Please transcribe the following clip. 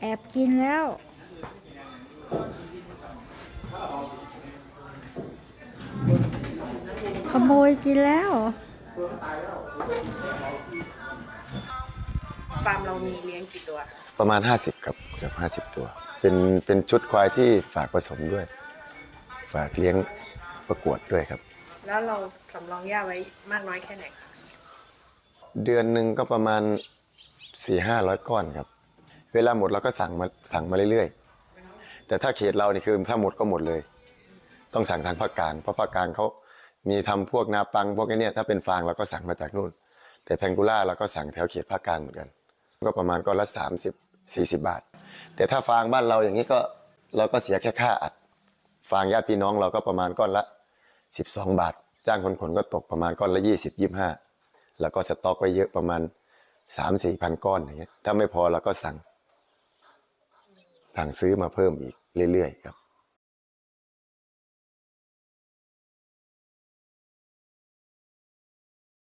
แอบกินแล้ว ขโมยกินแล้วฟาร์มเรามีเลี้ยงกี่ตัวประมาณ 50ครับเกือบ50 ตัว เป็นเป็นชุดควายที่ฝากผสมด้วย ฝากเลี้ยงประกวดด้วยครับ แล้วเราสำรองหญ้าไว้มากน้อยแค่ไหนคะเดือนหนึ่งก็ประมาณ4 5 0 0 ก้อนครับ เวลาหมดเราก็สั่งมาสั่งมาเรื่อยๆ แต่ถ้าเขตเรานี่คือถ้าหมดก็หมดเลย ต้องสั่งทางภาคกลางเพราะภาคกลางเขามีทำพวกนาปังพวกไอ้เนี่ยถ้าเป็นฟางเราก็สั่งมาจากนู่น แต่แพงกูล่าเราก็สั่งแถวเขตภาคกลางเหมือนกัน ก็ประมาณก้อนละ 30 40 บาท แต่ถ้าฟางบ้านเราอย่างนี้ก็เราก็เสียแค่ค่าอัด ฟางญาติพี่น้องเราก็ประมาณก้อนละ 12 บาท จ้างคนขนก็ตกประมาณก้อนละ 20 25 แล้วก็สต็อกไว้เยอะประมาณ 3 4พันก้อนอย่างเงี้ยถ้าไม่พอเราก็สั่ง สั่งซื้อมาเพิ่มอีกเรื่อยๆครับ